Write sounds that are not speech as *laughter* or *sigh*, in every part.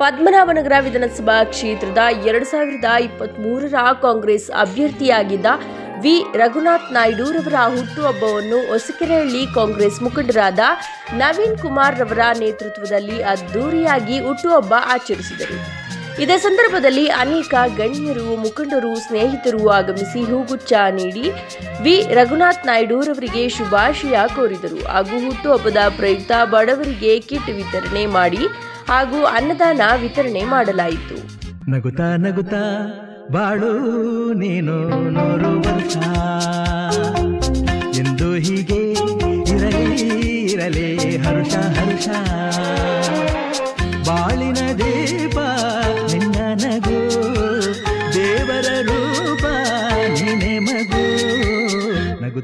ಪದ್ಮನಾಭನಗರ ವಿಧಾನಸಭಾ ಕ್ಷೇತ್ರದ ಎರಡು ಸಾವಿರದ ಇಪ್ಪತ್ತ್ಮೂರರ ಕಾಂಗ್ರೆಸ್ ಅಭ್ಯರ್ಥಿಯಾಗಿದ್ದ ವಿ. ರಘುನಾಥ್ ನಾಯ್ಡುರವರ ಹುಟ್ಟುಹಬ್ಬವನ್ನು ಹೊಸಕೆರೆಹಳ್ಳಿ ಕಾಂಗ್ರೆಸ್ ಮುಖಂಡರಾದ ನವೀನ್ ಕುಮಾರ್ ರವರ ನೇತೃತ್ವದಲ್ಲಿ ಅದ್ದೂರಿಯಾಗಿ ಹುಟ್ಟುಹಬ್ಬ ಆಚರಿಸಿದರು. ಇದೇ ಸಂದರ್ಭದಲ್ಲಿ ಅನೇಕ ಗಣ್ಯರು, ಮುಖಂಡರು, ಸ್ನೇಹಿತರು ಆಗಮಿಸಿ ಹೂಗುಚ್ಛ ನೀಡಿ ವಿ. ರಘುನಾಥ್ ನಾಯ್ಡುರವರಿಗೆ ಶುಭಾಶಯ ಕೋರಿದರು. ಹಾಗೂ ಹುಟ್ಟುಹಬ್ಬದ ಪ್ರಯುಕ್ತ ಬಡವರಿಗೆ ಕಿಟ್ ವಿತರಣೆ ಮಾಡಿ ಹಾಗೂ ಅನ್ನದಾನ ವಿತರಣೆ ಮಾಡಲಾಯಿತು. ನಗುತ್ತಾ ನಗುತ್ತಾ, ಬಾಳು ನೀನು ಎಂದು ಹೀಗೆ ಇರಲಿ ಇರಲಿ ಹರ್ಷ ಹರ್ಷ. ಬಾಳಿನ ದೀಪ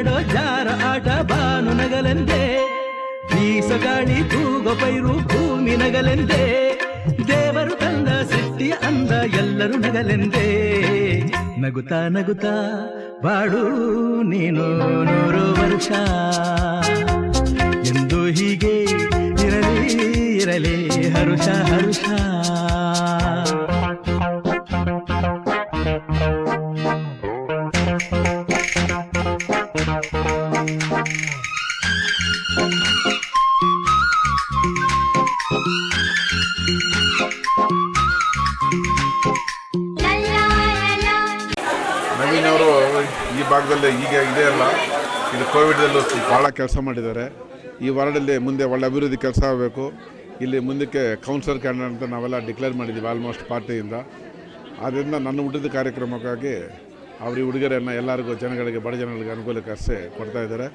ಸೂರ್ಯನಾಡೋ ಜಾರ ಆಟ ಬಾನು ನಗಲೆಂದೇ. ಬೀಸ ಗಾಳಿ ತೂಗೋ ಪೈರು ಭೂಮಿ ನಗಲೆಂದೇ. ದೇವರು ತಂದ ಸೃಷ್ಟಿಯ ಅಂದ ಎಲ್ಲರೂ ನಗಲೆಂದೇ. ನಗುತ್ತಾ ನಗುತ್ತಾ ಬಾಡು ನೀನು ನೂರು ವರ್ಷ. ಎಂದು ಹೀಗೆ ಇರಲಿ ಇರಲಿ ಹರುಷ ಹರುಷ. ಈ ಈಗ ಇದೆ ಅಲ್ಲ. ಇದು ಕೋವಿಡಲ್ಲೂ ಭಾಳ ಕೆಲಸ ಮಾಡಿದ್ದಾರೆ. ಈ ವಾರ್ಡಲ್ಲಿ ಮುಂದೆ ಒಳ್ಳೆ ಅಭಿವೃದ್ಧಿ ಕೆಲಸ ಆಗಬೇಕು. ಇಲ್ಲಿ ಮುಂದಕ್ಕೆ ಕೌನ್ಸಿಲರ್ ಕ್ಯಾಂಡಿಡೇಟ್ ಅಂತ ನಾವೆಲ್ಲ ಡಿಕ್ಲೇರ್ ಮಾಡಿದ್ದೀವಿ ಆಲ್ಮೋಸ್ಟ್ ಪಾರ್ಟಿಯಿಂದ. ಆದ್ದರಿಂದ ನನ್ನ ಹುಟ್ಟಿದ ಕಾರ್ಯಕ್ರಮಕ್ಕಾಗಿ ಅವ್ರ ಈ ಉಡುಗೊರೆಯನ್ನು ಎಲ್ಲರಿಗೂ ಜನಗಳಿಗೆ, ಬಡ ಜನಗಳಿಗೆ ಅನುಕೂಲಕ್ಕೆ ಕೊಡ್ತಾ ಇದ್ದಾರೆ.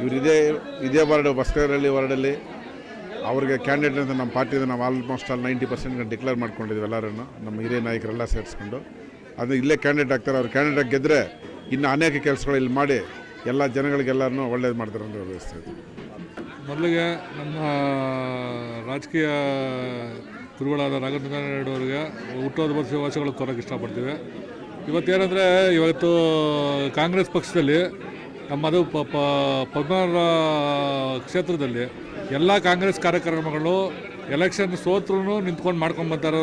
ಇವರು ಇದೇ ಇದೇ ವಾರ್ಡ್, ಬಸ್ಕರಹಳ್ಳಿ ವಾರ್ಡಲ್ಲಿ ಅವ್ರಿಗೆ ಕ್ಯಾಂಡಿಡೇಟ್ ಅಂತ ನಮ್ಮ ಪಾರ್ಟಿಯಿಂದ ನಾವು almost all ninety percent declare ಮಾಡ್ಕೊಂಡಿದ್ದೀವಿ ಎಲ್ಲರನ್ನು. ನಮ್ಮ ಹಿರಿಯ ನಾಯಕರೆಲ್ಲ ಸೇರಿಸ್ಕೊಂಡು. ಅದು ಇಲ್ಲೇ ಕ್ಯಾಂಡಿಡೇಟ್ ಆಗ್ತಾರೆ. ಅವ್ರು ಕ್ಯಾಂಡಿಡೇಟ್ ಗೆದ್ದರೆ ಇನ್ನು ಅನೇಕ ಕೆಲಸಗಳು ಇಲ್ಲಿ ಮಾಡಿ ಎಲ್ಲ ಜನಗಳಿಗೆಲ್ಲರನ್ನೂ ಒಳ್ಳೇದು ಮಾಡ್ತಾರೆ ಅಂತ ಇದೆ ಮೊದಲಿಗೆ ನಮ್ಮ ರಾಜಕೀಯ ಗುರುಗಳಾದ ರಾಘವೇಂದ್ರ ನಾಯ್ಡು ಅವರಿಗೆ ಹುಟ್ಟೋದು ವಾಸಗಳು ಕೋರಕ್ಕೆ ಇಷ್ಟಪಡ್ತೀವಿ. ಇವತ್ತೇನೆಂದರೆ ಇವತ್ತು ಕಾಂಗ್ರೆಸ್ ಪಕ್ಷದಲ್ಲಿ ನಮ್ಮದು ಪ- ಪದ್ಮನಾಭ ಕ್ಷೇತ್ರದಲ್ಲಿ ಎಲ್ಲ ಕಾಂಗ್ರೆಸ್ ಕಾರ್ಯಕ್ರಮಗಳು ಎಲೆಕ್ಷನ್ ಸೋತ್ರೂ ನಿಂತ್ಕೊಂಡು ಮಾಡ್ಕೊಂಡು ಇರೋ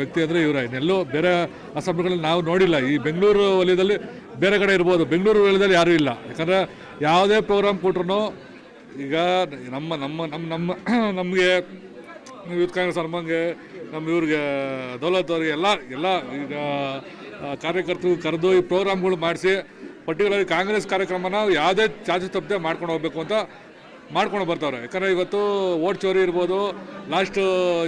ವ್ಯಕ್ತಿ ಅಂದರೆ ಇವರ. ಇನ್ನೆಲ್ಲೂ ಬೇರೆ ಅಸೆಂಬ್ಲಿಗಳಲ್ಲಿ ನಾವು ನೋಡಿಲ್ಲ. ಈ ಬೆಂಗಳೂರು ವಲಯದಲ್ಲಿ ಬೇರೆ ಕಡೆ ಇರ್ಬೋದು. ಬೆಂಗಳೂರು ವಲಯದಲ್ಲಿ ಯಾರೂ ಇಲ್ಲ. ಯಾಕಂದರೆ ಯಾವುದೇ ಪ್ರೋಗ್ರಾಮ್ ಕೊಟ್ರು ಈಗ ನಮ್ಮ ನಮ್ಮ ನಮ್ಮ ನಮ್ಮ, *clears throat* ನಮಗೆ ಯೂತ್ ಕಾಂಗ್ರೆಸ್ ಅರ್ಮಂಗೆ ನಮ್ಮ ಇವ್ರಿಗೆ, ದೌಲತ್ ಅವ್ರಿಗೆ ಎಲ್ಲ ಎಲ್ಲ ಈಗ ಕಾರ್ಯಕರ್ತರು ಕರೆದು ಈ ಪ್ರೋಗ್ರಾಮ್ಗಳು ಮಾಡಿಸಿ ಪರ್ಟಿಕ್ಯುಲರ್ ಕಾಂಗ್ರೆಸ್ ಕಾರ್ಯಕ್ರಮನ ಯಾವುದೇ ಚಾಚು ತಪ್ಪದೆ ಮಾಡ್ಕೊಂಡು ಹೋಗ್ಬೇಕು ಅಂತ ಮಾಡ್ಕೊಂಡು ಬರ್ತಾವ್ರೆ. ಯಾಕಂದರೆ ಇವತ್ತು ಓಟ್ ಚೋರಿ ಇರ್ಬೋದು. ಲಾಸ್ಟ್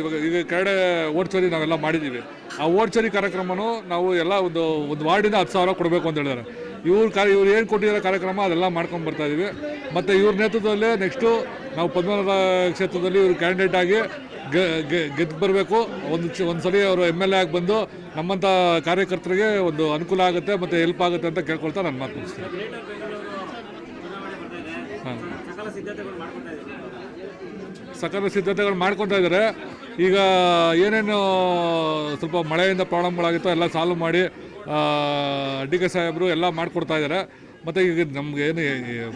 ಇವಾಗ ಈಗ ಕೆಳಗಡೆ ಓಟ್ ಚೋರಿ ನಾವೆಲ್ಲ ಮಾಡಿದ್ದೀವಿ. ಆ ಓಟ್ ಚೋರಿ ಕಾರ್ಯಕ್ರಮನೂ ನಾವು ಎಲ್ಲ ಒಂದು ಒಂದು ವಾರ್ಡಿಂದ ಹತ್ತು ಸಾವಿರ ಕೊಡಬೇಕು ಅಂತ ಹೇಳಿದ್ದಾರೆ. ಇವ್ರು ಕಾ, ಇವ್ರು ಏನು ಕೊಟ್ಟಿರೋ ಕಾರ್ಯಕ್ರಮ ಅದೆಲ್ಲ ಮಾಡ್ಕೊಂಡು ಬರ್ತಾ ಇದ್ದೀವಿ ಮತ್ತು ಇವ್ರ ನೇತೃತ್ವದಲ್ಲೇ ನೆಕ್ಸ್ಟು ನಾವು ಪದ್ಮನಾಭ ಕ್ಷೇತ್ರದಲ್ಲಿ ಇವರು ಕ್ಯಾಂಡಿಡೇಟ್ ಆಗಿ ಗೆದ್ದು ಬರಬೇಕು. ಒಂದು ಒಂದು ಸಲ ಅವರು ಎಂ ಎಲ್ ಎ ಆಗಿ ಬಂದು ನಮ್ಮಂಥ ಕಾರ್ಯಕರ್ತರಿಗೆ ಒಂದು ಅನುಕೂಲ ಆಗುತ್ತೆ ಮತ್ತು ಹೆಲ್ಪ್ ಆಗುತ್ತೆ ಅಂತ ಕೇಳ್ಕೊಳ್ತಾ ನಾನು ಮಾತು ಮುಗಿಸ್ತೀನಿ. ಸಕಲ ಸಿದ್ಧತೆಗಳು ಮಾಡ್ಕೊತಾ ಇದ್ದಾರೆ. ಈಗ ಏನೇನು, ಸ್ವಲ್ಪ ಮಳೆಯಿಂದ ಪ್ರಾಬ್ಲಮ್ಗಳಾಗಿತ್ತೋ ಎಲ್ಲ ಸಾಲ್ವ್ ಮಾಡಿ ಡಿ ಕೆ ಸಾಹೇಬರು ಎಲ್ಲ ಮಾಡಿಕೊಡ್ತಾ ಇದ್ದಾರೆ. ಮತ್ತು ಈಗ ನಮ್ಗೆ ಏನು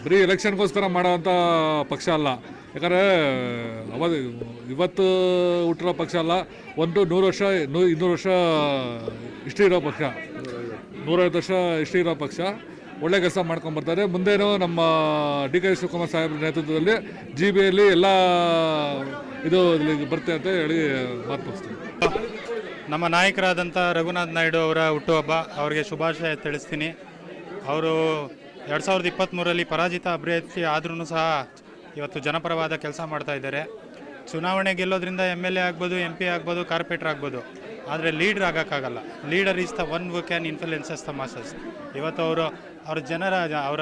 ಬರೀ ಎಲೆಕ್ಷನ್ಗೋಸ್ಕರ ಮಾಡೋವಂಥ ಪಕ್ಷ ಅಲ್ಲ. ಯಾಕಂದರೆ ಅವ ಇವತ್ತು ಹುಟ್ಟಿರೋ ಪಕ್ಷ ಅಲ್ಲ. ಒಂದು ನೂರು ವರ್ಷ, ನೂ, ಇನ್ನೂರು ವರ್ಷ ಹಿಸ್ಟ್ರಿ ಇರೋ ಪಕ್ಷ. ನೂರೈವತ್ತು ವರ್ಷ ಹಿಸ್ಟ್ರಿ ಇರೋ ಪಕ್ಷ. ಒಳ್ಳೆ ಕೆಲಸ ಮಾಡ್ಕೊಂಬರ್ತಾರೆ ಮುಂದೇನು ನಮ್ಮ ಡಿ ಕೆ ಶಿವಕುಮಾರ್ ಸಾಹೇಬ್ರ ನೇತೃತ್ವದಲ್ಲಿ ಜಿ ಬಿಯಲ್ಲಿ ಎಲ್ಲ ಇದು ಬರುತ್ತೆ ಅಂತ ಹೇಳಿ ಮಾತು ಮುಗಿಸ್ತೀನಿ. ನಮ್ಮ ನಾಯಕರಾದಂಥ ರಘುನಾಥ್ ನಾಯ್ಡು ಅವರ ಹುಟ್ಟುಹಬ್ಬ ಅವರಿಗೆ ಶುಭಾಶಯ ತಿಳಿಸ್ತೀನಿ. ಅವರು ಎರಡು ಸಾವಿರದ ಇಪ್ಪತ್ತ್ಮೂರರಲ್ಲಿ ಪರಾಜಿತ ಅಭ್ಯರ್ಥಿ ಆದ್ರೂ ಸಹ ಇವತ್ತು ಜನಪರವಾದ ಕೆಲಸ ಮಾಡ್ತಾ ಇದ್ದಾರೆ. ಚುನಾವಣೆ ಗೆಲ್ಲೋದ್ರಿಂದ ಎಂ ಎಲ್ ಎ ಆಗ್ಬೋದು ಎಂ ಪಿ ಆಗ್ಬೋದು ಕಾರ್ಪೊರೇಟರ್ ಆಗ್ಬೋದು. ಆದರೆ leader ಆಗೋಕ್ಕಾಗಲ್ಲ. Leader is the one who can influences the masses ಇವತ್ತು ಅವರು, ಅವ್ರ ಜನರ, ಅವರ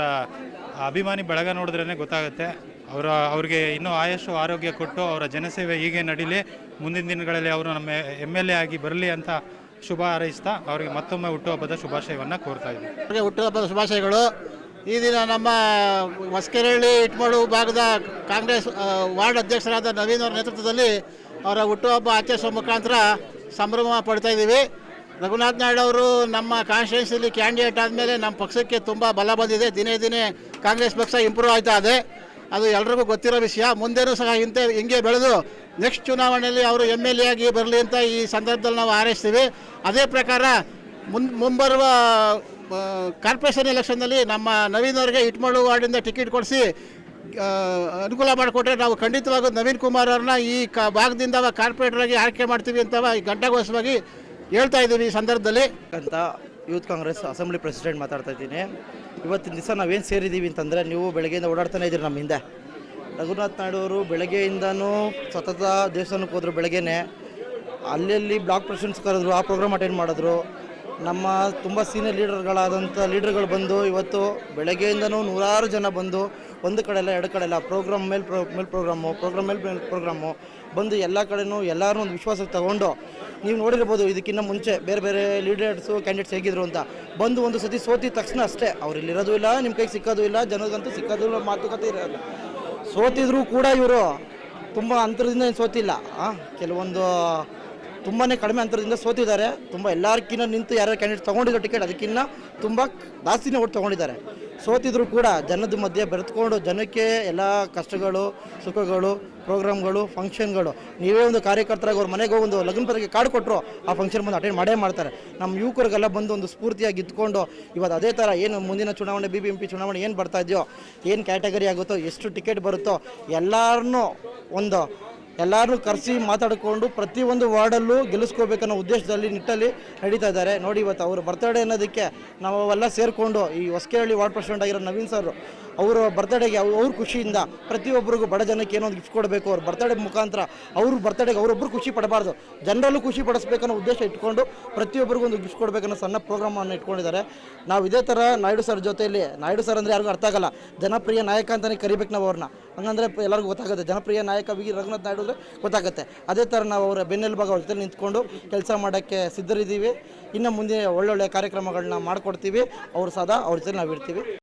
ಅಭಿಮಾನಿ ಬೆಳಗ ನೋಡಿದ್ರೇ ಗೊತ್ತಾಗುತ್ತೆ. ಅವರ, ಅವ್ರಿಗೆ ಇನ್ನೂ ಆಯಸ್ಸು ಆರೋಗ್ಯ ಕೊಟ್ಟು ಅವರ ಜನಸೇವೆ ಹೀಗೆ ನಡೀಲಿ. ಮುಂದಿನ ದಿನಗಳಲ್ಲಿ ಅವರು ನಮ್ಮ ಎಂ ಎಲ್ ಎ ಆಗಿ ಬರಲಿ ಅಂತ ಶುಭ ಹಾರೈಸ್ತಾ ಅವರಿಗೆ ಮತ್ತೊಮ್ಮೆ ಹುಟ್ಟುಹಬ್ಬದ ಶುಭಾಶಯವನ್ನು ಕೋರ್ತಾ ಇದ್ದೀನಿ. ಅವರಿಗೆ ಹುಟ್ಟುಹಬ್ಬದ ಶುಭಾಶಯಗಳು. ಈ ದಿನ ನಮ್ಮ ಹೊಸಕೆರಳ್ಳಿ ಇಟ್ಮಡು ಭಾಗದ ಕಾಂಗ್ರೆಸ್ ವಾರ್ಡ್ ಅಧ್ಯಕ್ಷರಾದ ನವೀನ್ ಅವರ ನೇತೃತ್ವದಲ್ಲಿ ಅವರ ಹುಟ್ಟುಹಬ್ಬ ಆಚರಿಸುವ ಮುಖಾಂತರ ಸಂಭ್ರಮ ಪಡ್ತಾ ಇದ್ದೀವಿ. ರಘುನಾಥ್ ನಾಯ್ಡು ಅವರು ನಮ್ಮ ಕಾನ್ಸ್ಟಿಟ್ಯೂನ್ಸಿಲಿ ಕ್ಯಾಂಡಿಡೇಟ್ ಆದಮೇಲೆ ನಮ್ಮ ಪಕ್ಷಕ್ಕೆ ತುಂಬ ಬಲ ಬಂದಿದೆ. ದಿನೇ ದಿನೇ ಕಾಂಗ್ರೆಸ್ ಪಕ್ಷ ಇಂಪ್ರೂವ್ ಆಯ್ತಾ ಇದೆ. ಅದು ಎಲ್ರಿಗೂ ಗೊತ್ತಿರೋ ವಿಷಯ. ಮುಂದೆನೂ ಸಹ ಇಂತೆ ಹಿಂಗೆ ಬೆಳೆದು ನೆಕ್ಸ್ಟ್ ಚುನಾವಣೆಯಲ್ಲಿ ಅವರು ಎಂ ಎಲ್ ಎ ಆಗಿ ಬರಲಿ ಅಂತ ಈ ಸಂದರ್ಭದಲ್ಲಿ ನಾವು ಹಾರೈಸ್ತೀವಿ. ಅದೇ ಪ್ರಕಾರ ಮುನ್, ಮುಂಬರುವ ಕಾರ್ಪೊರೇಷನ್ ಎಲೆಕ್ಷನ್ನಲ್ಲಿ ನಮ್ಮ ನವೀನ್ ಅವರಿಗೆ ಇಟ್ಮಳು ವಾರ್ಡಿಂದ ಟಿಕೆಟ್ ಕೊಡಿಸಿ ಅನುಕೂಲ ಮಾಡಿಕೊಟ್ರೆ ನಾವು ಖಂಡಿತವಾಗೂ ನವೀನ್ ಕುಮಾರ್ ಅವ್ರನ್ನ ಈ ಕ, ಭಾಗದಿಂದ ಕಾರ್ಪೊರೇಟರ್ ಆಗಿ ಆಯ್ಕೆ ಮಾಡ್ತೀವಿ ಅಂತ ಈ ಘಂಟಾಘೋಷವಾಗಿ ಹೇಳ್ತಾ ಇದ್ದೀವಿ ಈ ಸಂದರ್ಭದಲ್ಲಿ. ಅಂತ ಯೂತ್ ಕಾಂಗ್ರೆಸ್ ಅಸೆಂಬ್ಲಿ ಪ್ರೆಸಿಡೆಂಟ್ ಮಾತಾಡ್ತಾ ಇದ್ದೀನಿ. ಇವತ್ತಿನ ದಿವಸ ನಾವೇನು ಸೇರಿದ್ದೀವಿ ಅಂತಂದರೆ ನೀವು ಬೆಳಗ್ಗೆಯಿಂದ ಓಡಾಡ್ತಾನೆ ಇದ್ದೀರಿ ನಮ್ಮ ಹಿಂದೆ. ರಘುನಾಥ್ ನಾಯ್ಡು ಅವರು ಬೆಳಗ್ಗೆಯಿಂದನೂ ಸತತ ದೇವಸ್ಥಾನಕ್ಕೆ ಹೋದ್ರು ಬೆಳಗ್ಗೆನೆ. ಅಲ್ಲಲ್ಲಿ ಬ್ಲಾಕ್ ಪ್ರೆಸಿಡೆಂಟ್ಸ್ ಕರೆದ್ರು, ಆ ಪ್ರೋಗ್ರಾಮ್ ಅಟೆಂಡ್ ಮಾಡಿದ್ರು. ನಮ್ಮ ತುಂಬ ಸೀನಿಯರ್ ಲೀಡರ್ಗಳಾದಂಥ ಲೀಡರ್ಗಳು ಬಂದು ಇವತ್ತು ಬೆಳಗ್ಗೆಯಿಂದನೂ ನೂರಾರು ಜನ ಬಂದು ಒಂದು ಕಡೆ ಎಲ್ಲ ಎರಡು ಕಡೆ ಎಲ್ಲ ಪ್ರೋಗ್ರಾಮ್ ಮೇಲೆ ಪ್ರೋ ಮೇಲೆ ಪ್ರೋಗ್ರಾಮು ಪ್ರೋಗ್ರಾಮ್ ಮೇಲೆ ಮೇಲೆ ಪ್ರೋಗ್ರಾಮು ಬಂದು ಎಲ್ಲ ಕಡೆನೂ ಎಲ್ಲರೂ ಒಂದು ವಿಶ್ವಾಸಕ್ಕೆ ತಗೊಂಡು ನೀವು ನೋಡಿರ್ಬೋದು ಇದಕ್ಕಿಂತ ಮುಂಚೆ ಬೇರೆ ಬೇರೆ ಲೀಡರ್ಸು ಕ್ಯಾಂಡಿಡೇಟ್ಸ್ ಹೇಗಿದ್ರು ಅಂತ ಬಂದು ಒಂದು ಸತಿ ಸೋತಿದ ತಕ್ಷಣ ಅಷ್ಟೇ ಅವ್ರು ಇಲ್ಲಿರೋದು ಇಲ್ಲ ನಿಮ್ಮ ಕೈಗೆ ಸಿಕ್ಕೋದು ಇಲ್ಲ ಜನಗಂತೂ ಸಿಕ್ಕೋದು ಇಲ್ಲ, ಮಾತುಕತೆ ಇರೋಲ್ಲ. ಸೋತಿದ್ರು ಕೂಡ ಇವರು ತುಂಬ ಅಂತರದಿಂದ ಏನು ಸೋತಿಲ್ಲ ಕೆಲವೊಂದು ತುಂಬಾ ಕಡಿಮೆ ಅಂತರದಿಂದ ಸೋತಿದ್ದಾರೆ. ತುಂಬ ಎಲ್ಲರಿಗಿನ್ನ ನಿಂತು ಯಾರ್ಯಾರು ಕ್ಯಾಂಡಿಡೇಟ್ ತೊಗೊಂಡಿರೋ ಟಿಕೆಟ್ ಅದಕ್ಕಿಂತ ತುಂಬ ಜಾಸ್ತಿನೇ ಓಟ್ ತೊಗೊಂಡಿದ್ದಾರೆ. ಸೋತಿದ್ರು ಕೂಡ ಜನದ ಮಧ್ಯೆ ಬೆರೆತ್ಕೊಂಡು ಜನಕ್ಕೆ ಎಲ್ಲ ಕಷ್ಟಗಳು, ಸುಖಗಳು, ಪ್ರೋಗ್ರಾಮ್ಗಳು ಫಂಕ್ಷನ್ಗಳು ನೀವೇ ಒಂದು ಕಾರ್ಯಕರ್ತರಾಗಿ ಅವ್ರ ಮನೆಗೆ ಒಂದು ಲಗ್ನ ಪತ್ರಿಕೆ ಕಾರ್ಡ್ ಕೊಟ್ಟರು ಆ ಫಂಕ್ಷನ್ ಬಂದು ಅಟೆಂಡ್ ಮಾಡೇ ಮಾಡ್ತಾರೆ. ನಮ್ಮ ಯುವಕರಿಗೆಲ್ಲ ಬಂದು ಒಂದು ಸ್ಫೂರ್ತಿಯಾಗಿ ಇದ್ಕೊಂಡು ಇವತ್ತು ಅದೇ ಥರ ಏನು ಮುಂದಿನ ಚುನಾವಣೆ ಬಿ ಬಿ ಎಂ ಪಿ ಚುನಾವಣೆ ಏನು ಬರ್ತಾ ಇದೆಯೋ, ಏನು ಕ್ಯಾಟಗರಿ ಆಗುತ್ತೋ, ಎಷ್ಟು ಟಿಕೆಟ್ ಬರುತ್ತೋ ಎಲ್ಲರನ್ನೂ ಒಂದು ಎಲ್ಲರೂ ಕರೆಸಿ ಮಾತಾಡಿಕೊಂಡು ಪ್ರತಿಯೊಂದು ವಾರ್ಡಲ್ಲೂ ಗೆಲ್ಲಿಸ್ಕೋಬೇಕನ್ನೋ ಉದ್ದೇಶದಲ್ಲಿ ನಿಟ್ಟಲ್ಲಿ ನಡೀತಾ ಇದ್ದಾರೆ. ನೋಡಿ ಇವತ್ತು ಅವರು ಬರ್ತಡೇ ಅನ್ನೋದಕ್ಕೆ ನಾವು ಅವೆಲ್ಲ ಸೇರಿಕೊಂಡು ಈ ಹೊಸಕೇಳಿ ವಾರ್ಡ್ ಪ್ರೆಸಿಡೆಂಟ್ ಆಗಿರೋ ನವೀನ್ ಸರ್ ಅವರ ಬರ್ತಡೇಗೆ ಅವ್ರ ಖುಷಿಯಿಂದ ಪ್ರತಿಯೊಬ್ಬರಿಗೂ ಬಡ ಜನಕ್ಕೆ ಏನೋ ಗಿಫ್ಟ್ ಕೊಡಬೇಕು. ಅವ್ರ ಬರ್ತಡೇ ಮುಖಾಂತರ ಅವ್ರ ಬರ್ತಡೇಗೆ ಅವರೊಬ್ಬರು ಖುಷಿ ಪಡಬಾರ್ದು. ಜನರಲ್ಲೂ ಖುಷಿ ಪಡಿಸ್ಬೇಕನ್ನೋ ಉದ್ದೇಶ ಇಟ್ಕೊಂಡು ಪ್ರತಿಯೊಬ್ಬರಿಗೂ ಒಂದು ಗಿಫ್ಟ್ ಕೊಡಬೇಕನ್ನೋ ಸಣ್ಣ ಪ್ರೋಗ್ರಾಮನ್ನು ಇಟ್ಕೊಂಡಿದ್ದಾರೆ. ನಾವು ಇದೇ ಥರ ನಾಯ್ಡು ಸರ್ ಜೊತೆಯಲ್ಲಿ, ನಾಯ್ಡು ಸರ್ ಅಂದರೆ ಯಾರಿಗೂ ಅರ್ಥ ಆಗಲ್ಲ. ಜನಪ್ರಿಯ ನಾಯಕ ಅಂತಲೇ ಕರಿಬೇಕು ನಾವು ಅವ್ರನ್ನ. ಹಂಗಂದ್ರೆ ಎಲ್ಲರಿಗೂ ಗೊತ್ತಾಗುತ್ತೆ, ಜನಪ್ರಿಯ ನಾಯಕ ವಿ. ರಘುನಾಥ್ ನಾಯ್ಡು ಅಂದರೆ ಗೊತ್ತಾಗುತ್ತೆ. ಅದೇ ಥರ ನಾವು ಅವರ ಬೆನ್ನೆಲುಬಾಗ ಅವ್ರ ಜೊತೆ ನಿಂತ್ಕೊಂಡು ಕೆಲಸ ಮಾಡೋಕ್ಕೆ ಸಿದ್ಧರಿದ್ದೀವಿ. ಇನ್ನು ಮುಂದೆ ಒಳ್ಳೊಳ್ಳೆ ಕಾರ್ಯಕ್ರಮಗಳನ್ನ ಮಾಡಿಕೊಡ್ತೀವಿ. ಅವ್ರ ಸದಾ ಅವ್ರ ಜೊತೆ ನಾವು ಇರ್ತೀವಿ